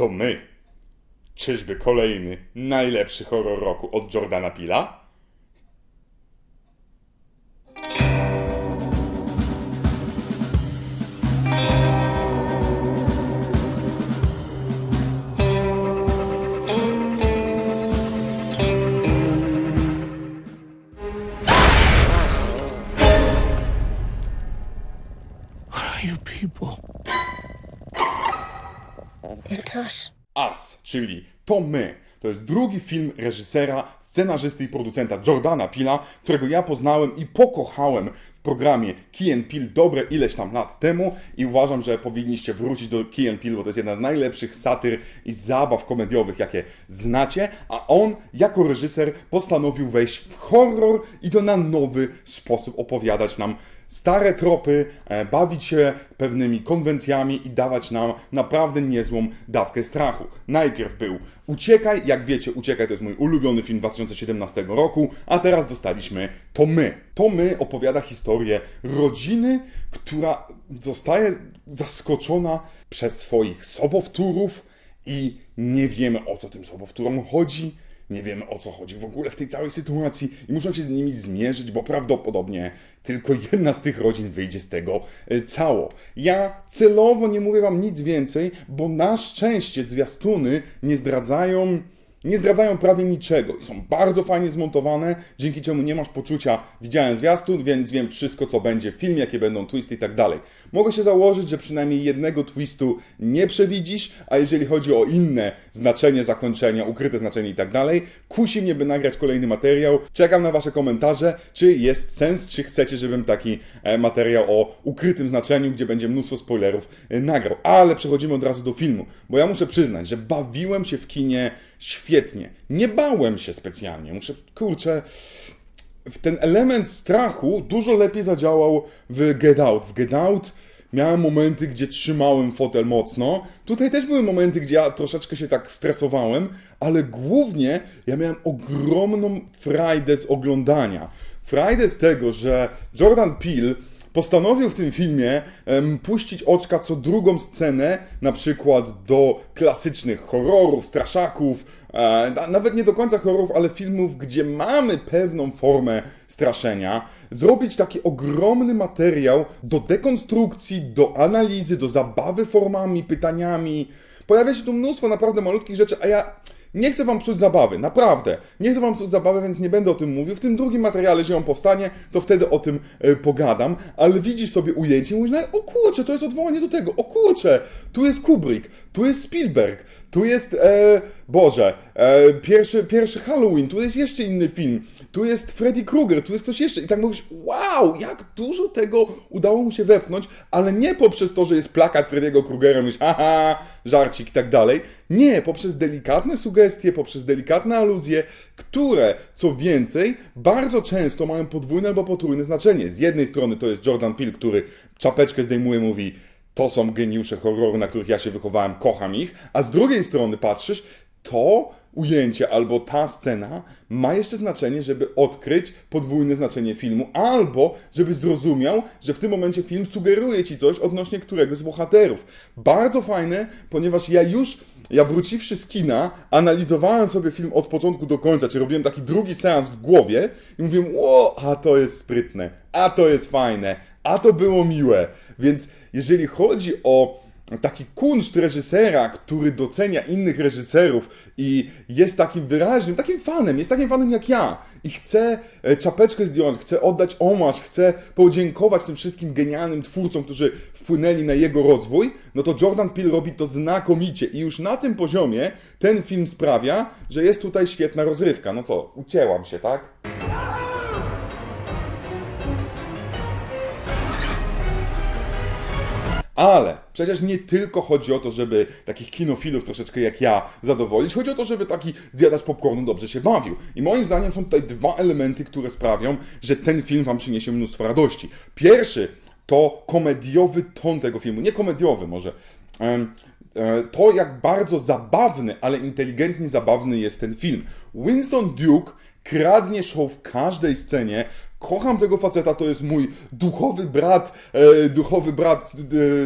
To my. Czyżby kolejny najlepszy horror roku od Jordana Pila? Us. Czyli to my. To jest drugi film reżysera, scenarzysty i producenta Jordana Pila, którego ja poznałem i pokochałem w programie Key and Peele dobre ileś tam lat temu i uważam, że powinniście wrócić do Key and Peele, bo to jest jedna z najlepszych satyr i zabaw komediowych, jakie znacie, a on jako reżyser postanowił wejść w horror i to na nowy sposób opowiadać nam stare tropy, e, bawić się pewnymi konwencjami i dawać nam naprawdę niezłą dawkę strachu. Najpierw był Uciekaj, jak wiecie, Uciekaj to jest mój ulubiony film 2017 roku, a teraz dostaliśmy To My. To My opowiada historię rodziny, która zostaje zaskoczona przez swoich sobowtórów i nie wiemy o co tym sobowtórom chodzi. Nie wiemy o co chodzi w ogóle w tej całej sytuacji i muszą się z nimi zmierzyć, bo prawdopodobnie tylko jedna z tych rodzin wyjdzie z tego e, cało. Ja celowo nie mówię wam nic więcej, bo na szczęście zwiastuny nie zdradzają nie zdradzają prawie niczego i są bardzo fajnie zmontowane, dzięki czemu nie masz poczucia, widziałem zwiastun, więc wiem wszystko, co będzie w filmie, jakie będą twisty i tak dalej. Mogę się założyć, że przynajmniej jednego twistu nie przewidzisz, a jeżeli chodzi o inne znaczenie zakończenia, ukryte znaczenie i tak dalej, kusi mnie, by nagrać kolejny materiał. Czekam na wasze komentarze, czy jest sens, czy chcecie, żebym taki e, materiał o ukrytym znaczeniu, gdzie będzie mnóstwo spoilerów, e, nagrał. Ale przechodzimy od razu do filmu, bo ja muszę przyznać, że bawiłem się w kinie świetnie. Nie bałem się specjalnie. Muszę, kurczę, ten element strachu dużo lepiej zadziałał w Get Out. W Get Out miałem momenty, gdzie trzymałem fotel mocno. Tutaj też były momenty, gdzie ja troszeczkę się tak stresowałem, ale głównie ja miałem ogromną frajdę z oglądania. Frajdę z tego, że Jordan Peele postanowił w tym filmie em, puścić oczka co drugą scenę, na przykład do klasycznych horrorów, straszaków, e, na- nawet nie do końca horrorów, ale filmów, gdzie mamy pewną formę straszenia, zrobić taki ogromny materiał do dekonstrukcji, do analizy, do zabawy formami, pytaniami. Pojawia się tu mnóstwo naprawdę malutkich rzeczy, a ja nie chcę wam psuć zabawy, naprawdę. Nie chcę wam psuć zabawy, więc nie będę o tym mówił. W tym drugim materiale, jeżeli on powstanie, to wtedy o tym e, pogadam. Ale widzisz sobie ujęcie i mówisz, no, o kurczę, to jest odwołanie do tego. O kurczę, tu jest Kubrick, tu jest Spielberg, tu jest, e, Boże, e, pierwszy, pierwszy Halloween, tu jest jeszcze inny film, tu jest Freddy Krueger, tu jest coś jeszcze. I tak mówisz, wow, jak dużo tego udało mu się wepchnąć, ale nie poprzez to, że jest plakat Freddy'ego Krugera, mówisz, haha, żarcik i tak dalej. Nie, poprzez delikatne sugestie, poprzez delikatne aluzje, które, co więcej, bardzo często mają podwójne albo potrójne znaczenie. Z jednej strony to jest Jordan Peele, który czapeczkę zdejmuje, mówi, to są geniusze horroru, na których ja się wychowałem, kocham ich, a z drugiej strony patrzysz, to ujęcie albo ta scena ma jeszcze znaczenie, żeby odkryć podwójne znaczenie filmu, albo żeby zrozumiał, że w tym momencie film sugeruje ci coś odnośnie któregoś z bohaterów. Bardzo fajne, ponieważ ja już, ja wróciwszy z kina, analizowałem sobie film od początku do końca, czy robiłem taki drugi seans w głowie i mówiłem, o, a to jest sprytne, a to jest fajne, a to było miłe. Więc jeżeli chodzi o taki kunszt reżysera, który docenia innych reżyserów i jest takim wyraźnym, takim fanem, jest takim fanem jak ja i chce e, czapeczkę zdjąć, chce oddać omarz, chce podziękować tym wszystkim genialnym twórcom, którzy wpłynęli na jego rozwój, no to Jordan Peele robi to znakomicie i już na tym poziomie ten film sprawia, że jest tutaj świetna rozrywka. No co, ucięłam się, tak? Ale przecież nie tylko chodzi o to, żeby takich kinofilów troszeczkę jak ja zadowolić, chodzi o to, żeby taki zjadacz popcornu dobrze się bawił. I moim zdaniem są tutaj dwa elementy, które sprawią, że ten film wam przyniesie mnóstwo radości. Pierwszy to komediowy ton tego filmu, nie komediowy może. E, To, jak bardzo zabawny, ale inteligentnie zabawny jest ten film. Winston Duke kradnie show w każdej scenie, Kocham tego faceta, to jest mój duchowy brat, e, duchowy brat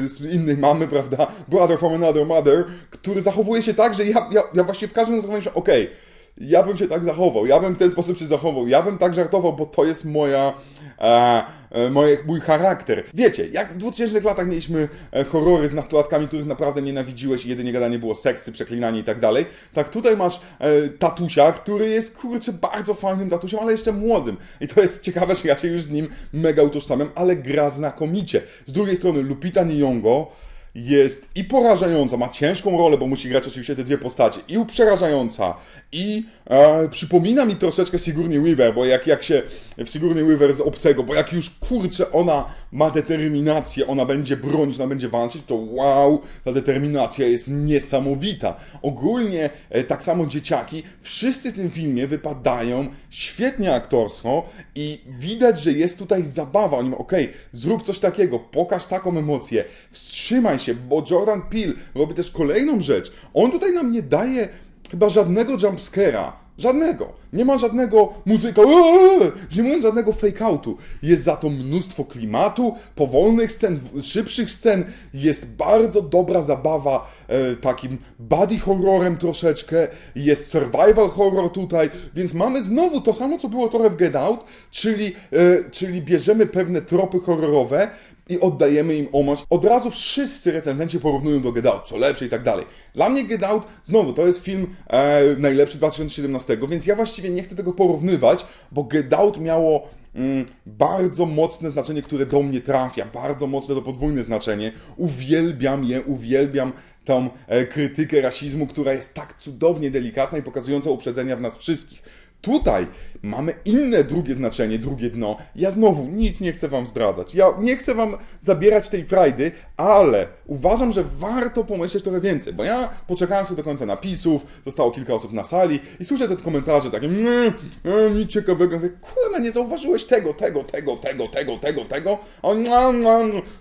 e, z innej mamy, prawda? Brother from another mother, który zachowuje się tak, że ja, ja, ja właśnie w każdym zachowaniu się, okej, ja bym się tak zachował, ja bym w ten sposób się zachował, ja bym tak żartował, bo to jest moja, e, e, moje, mój charakter. Wiecie, jak w 2000 latach mieliśmy e, horrory z nastolatkami, których naprawdę nienawidziłeś i jedynie gadanie było seksy, przeklinanie i tak dalej, tak tutaj masz e, tatusia, który jest, kurczę, bardzo fajnym tatusiem, ale jeszcze młodym. I to jest ciekawe, że ja się już z nim mega utożsamiam, ale gra znakomicie. Z drugiej strony Lupita Nyong'o jest i porażająca, ma ciężką rolę, bo musi grać oczywiście te dwie postacie, i przerażająca, i e, przypomina mi troszeczkę Sigourney Weaver, bo jak, jak się w Sigourney Weaver z obcego, bo jak już kurczę ona ma determinację, ona będzie bronić, ona będzie walczyć, to wow, ta determinacja jest niesamowita. Ogólnie e, tak samo dzieciaki, wszyscy w tym filmie wypadają świetnie aktorsko i widać, że jest tutaj zabawa. Oni mówią, okej, zrób coś takiego, pokaż taką emocję, wstrzymaj się, bo Jordan Peele robi też kolejną rzecz. On tutaj nam nie daje chyba żadnego jumpscare'a. Żadnego. Nie ma żadnego muzyka, eee, nie mówiąc żadnego fake-outu. Jest za to mnóstwo klimatu, powolnych scen, szybszych scen. Jest bardzo dobra zabawa e, takim body horrorem troszeczkę. Jest survival horror tutaj, więc mamy znowu to samo, co było trochę w Get Out, czyli, e, czyli bierzemy pewne tropy horrorowe i oddajemy im omarz. Od razu wszyscy recenzenci porównują do Get Out, co lepsze i tak dalej. Dla mnie Get Out, znowu, to jest film e, najlepszy 2017, więc ja właściwie nie chcę tego porównywać, bo Get Out miało mm, bardzo mocne znaczenie, które do mnie trafia, bardzo mocne to podwójne znaczenie. Uwielbiam je, uwielbiam tą e, krytykę rasizmu, która jest tak cudownie delikatna i pokazująca uprzedzenia w nas wszystkich. Tutaj mamy inne drugie znaczenie, drugie dno. Ja znowu nic nie chcę wam zdradzać. Ja nie chcę wam zabierać tej frajdy, ale uważam, że warto pomyśleć trochę więcej, bo ja poczekałem sobie do końca napisów, zostało kilka osób na sali i słyszę te komentarze takie nie, e, nic ciekawego. Mówię, kurwa, nie zauważyłeś tego, tego, tego, tego, tego, tego, tego. A on.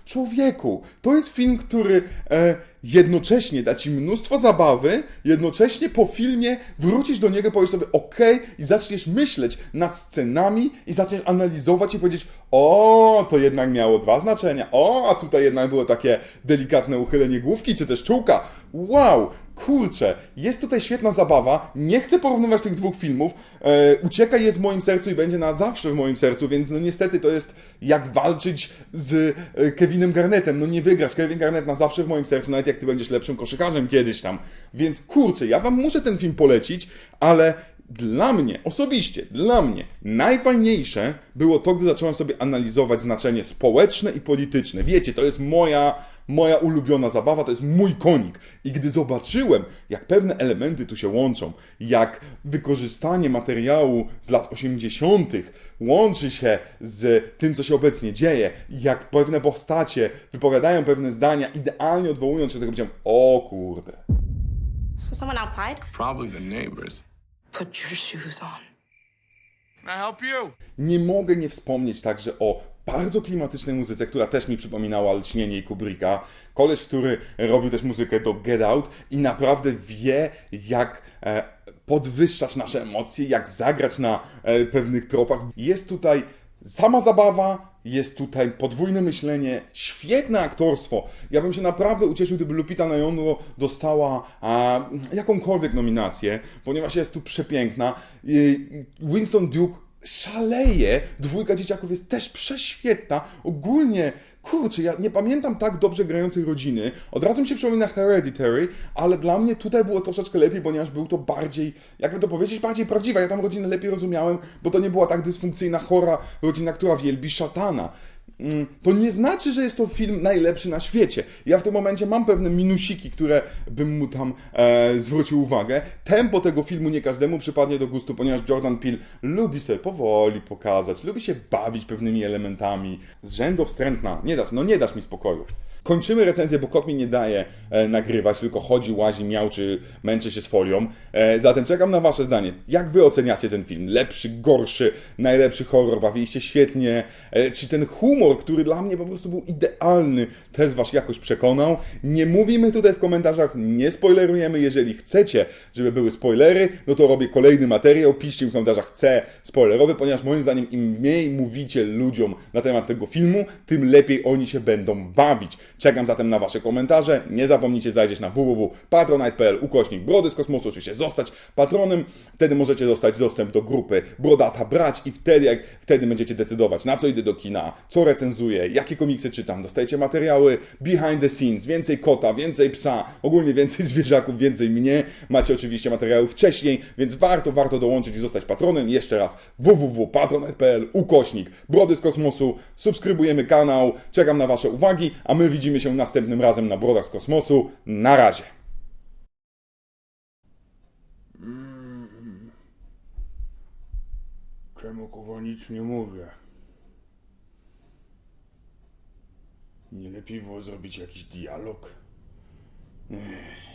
Człowieku, to jest film, który e, jednocześnie da ci mnóstwo zabawy, jednocześnie po filmie wrócisz do niego, powiesz sobie ok i zaczniesz myśleć nad scenami i zaczniesz analizować i powiedzieć o, to jednak miało dwa znaczenia, o, a tutaj jednak było takie delikatne uchylenie główki, czy też czułka. Wow, kurczę, jest tutaj świetna zabawa, nie chcę porównywać tych dwóch filmów, e, Uciekaj jest w moim sercu i będzie na zawsze w moim sercu, więc no niestety to jest jak walczyć z e, Kevinem Garnettem, no nie wygrasz, Kevin Garnett na zawsze w moim sercu, nawet jak ty będziesz lepszym koszykarzem kiedyś tam, więc kurczę, ja wam muszę ten film polecić, ale dla mnie, osobiście, dla mnie, najfajniejsze było to, gdy zacząłem sobie analizować znaczenie społeczne i polityczne. Wiecie, to jest moja, moja ulubiona zabawa, to jest mój konik. I gdy zobaczyłem, jak pewne elementy tu się łączą, jak wykorzystanie materiału z lat 80. łączy się z tym, co się obecnie dzieje, jak pewne postacie wypowiadają pewne zdania, idealnie odwołując się do tego, powiedziałem, o kurde. So someone outside? Probably the neighbors. Put your shoes on. Can I help you? Nie mogę nie wspomnieć także o bardzo klimatycznej muzyce, która też mi przypominała lśnienie i Kubricka. Koleś, który robił też muzykę do Get Out i naprawdę wie, jak e, podwyższać nasze emocje, jak zagrać na e, pewnych tropach. Jest tutaj sama zabawa, jest tutaj podwójne myślenie, świetne aktorstwo. Ja bym się naprawdę ucieszył, gdyby Lupita Nyong'o dostała a, jakąkolwiek nominację, ponieważ jest tu przepiękna. Winston Duke szaleje, dwójka dzieciaków jest też prześwietna. Ogólnie, kurczę, ja nie pamiętam tak dobrze grającej rodziny. Od razu mi się przypomina Hereditary, ale dla mnie tutaj było troszeczkę lepiej, ponieważ był to bardziej, jakby to powiedzieć, bardziej prawdziwa. Ja tam rodzinę lepiej rozumiałem, bo to nie była tak dysfunkcyjna, chora rodzina, która wielbi szatana. Mm, To nie znaczy, że jest to film najlepszy na świecie. Ja w tym momencie mam pewne minusiki, które bym mu tam e, zwrócił uwagę. Tempo tego filmu nie każdemu przypadnie do gustu, ponieważ Jordan Peele lubi sobie powoli pokazać, lubi się bawić pewnymi elementami. Z rzędu wstrętna. Nie dasz, no nie dasz mi spokoju. Kończymy recenzję, bo kot mi nie daje e, nagrywać, tylko chodzi, łazi, miałczy, męczy się z folią. E, zatem czekam na wasze zdanie. Jak wy oceniacie ten film? Lepszy, gorszy, najlepszy horror? Bawiliście świetnie? E, czy ten humor, który dla mnie po prostu był idealny, też was jakoś przekonał? Nie mówimy tutaj w komentarzach, nie spoilerujemy. Jeżeli chcecie, żeby były spoilery, no to robię kolejny materiał. Piszcie w komentarzach C spoilerowy, ponieważ moim zdaniem im mniej mówicie ludziom na temat tego filmu, tym lepiej oni się będą bawić. Czekam zatem na wasze komentarze. Nie zapomnijcie zajrzeć na www.patronite.pl ukośnik Brody z Kosmosu, oczywiście zostać patronem. Wtedy możecie dostać dostęp do grupy Brodata Brać i wtedy, jak wtedy będziecie decydować, na co idę do kina, co recenzuję, jakie komiksy czytam. Dostajecie materiały behind the scenes, więcej kota, więcej psa, ogólnie więcej zwierzaków, więcej mnie. Macie oczywiście materiały wcześniej, więc warto, warto dołączyć i zostać patronem. Jeszcze raz www.patronite.pl ukośnik Brody z Kosmosu. Subskrybujemy kanał, czekam na wasze uwagi, a my widzimy się następnym razem na Brodach z Kosmosu. Na razie. Czemu kurwa nic nie mówię? Nie lepiej było zrobić jakiś dialog? Ech.